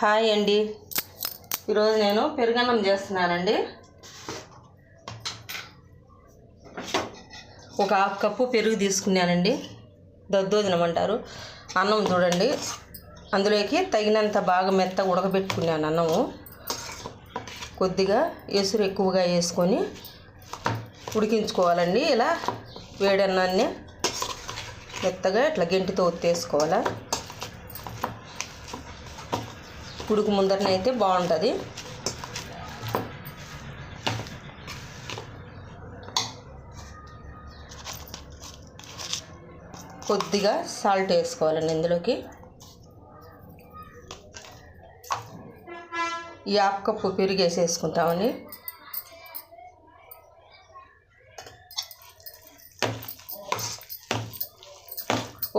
Hi అండి. ఈరోజు నేను పెరుగన్నం చేస్తున్నానండి. ఒక హాఫ్ కప్పు పెరుగు తీసుకున్నానండి. దద్దోజనం అంటారు అన్నం చూడండి. అందులోకి తగినంత బాగా మెత్త ఉడకబెట్టుకున్నాను అన్నము. కొద్దిగా ఎసురు ఎక్కువగా వేసుకొని ఉడికించుకోవాలండి. ఇలా వేడన్నాన్ని మెత్తగా ఇట్లా గెంటితో ఒత్తేసుకోవాలి. ఉడుకు ముందరనైతే బాగుంటుంది. కొద్దిగా సాల్ట్ వేసుకోవాలండి ఇందులోకి. ఈ హాఫ్ కప్పు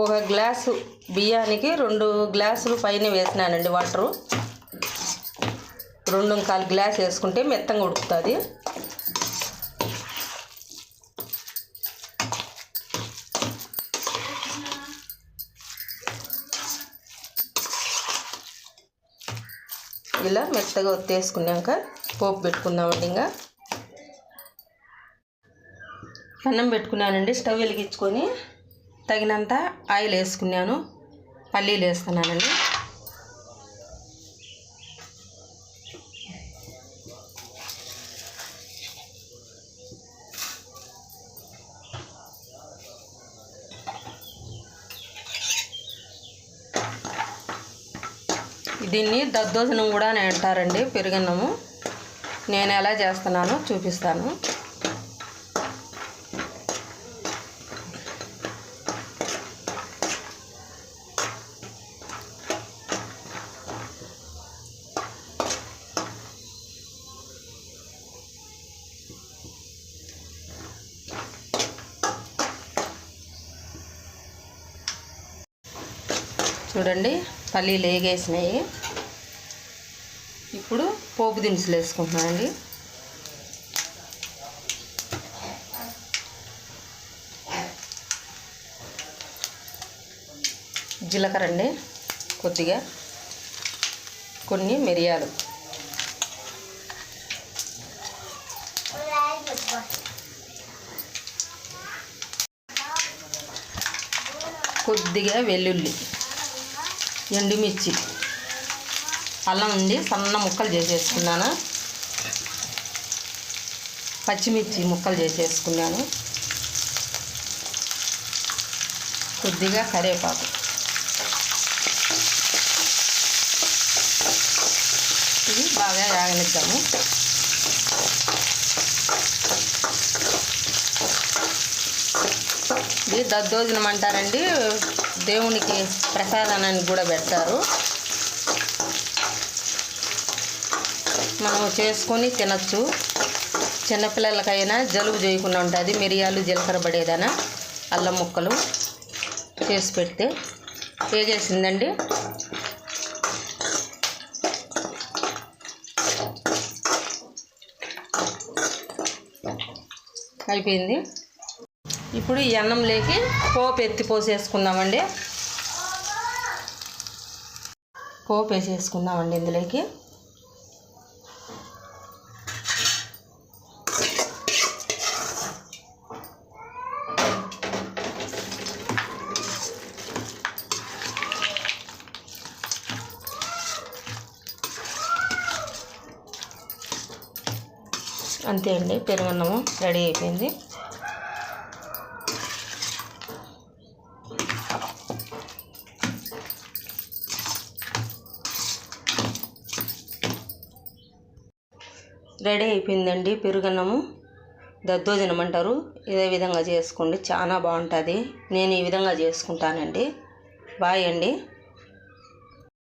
ఒక గ్లాసు బియ్యానికి రెండు గ్లాసులు పైన వేసినానండి వాటరు. రెండు కాలు గ్లాస్ వేసుకుంటే మెత్తంగా ఉడుకుతుంది. ఇలా మెత్తగా ఒత్తేసుకున్నాక పోపు పెట్టుకుందామండి ఇంకా అన్నం పెట్టుకున్నానండి స్టవ్ వెలిగించుకొని. తగినంత ఆయిల్ వేసుకున్నాను. పల్లీలు వేస్తున్నానండి. దీన్ని దద్దోజనం కూడా అని అంటారండి పెరుగన్నము. నేను ఎలా చేస్తున్నానో చూపిస్తాను. చూడండి పల్లీలు వేగేసినాయి. ఇప్పుడు పోపు దినుసులు వేసుకుంటున్నానండి జీలకర్ర అండి కొద్దిగా. కొన్ని మిరియాలు. కొద్దిగా వెల్లుల్లి. ఎండుమిర్చి. అల్లం ఉంది సన్న ముక్కలు చేసేసుకున్నాను. పచ్చిమిర్చి ముక్కలు చేసేసుకున్నాను. కొద్దిగా కరివేపాకు. ఇది బాగా వేగనిద్దాము ఇది దద్దోజనం అంటారండి. దేవునికి ప్రసాదాన్ని కూడా పెడతారు. మనం చేసుకొని తినచ్చు. చిన్నపిల్లలకైనా జలుబు చేయకుండా ఉంటుంది. మిరియాలు జీలకర్ర పడేదైనా అల్లం ముక్కలు చేసి పెడితే వేగేసిందండి అయిపోయింది. ఇప్పుడు ఈ అన్నంలోకి పోపు ఎత్తి పోసేసుకుందామండి. పోపు వేసేసుకుందామండి ఇందులోకి. అంతే అండి పెరుగన్నము రెడీ అయిపోయింది. రెడీ అయిపోయిందండి పెరుగన్నము. దద్దోజనం అంటారు ఇదే విధంగా చేసుకోండి. చాలా బాగుంటుంది. నేను ఈ విధంగా చేసుకుంటానండి. బాయ్ అండి.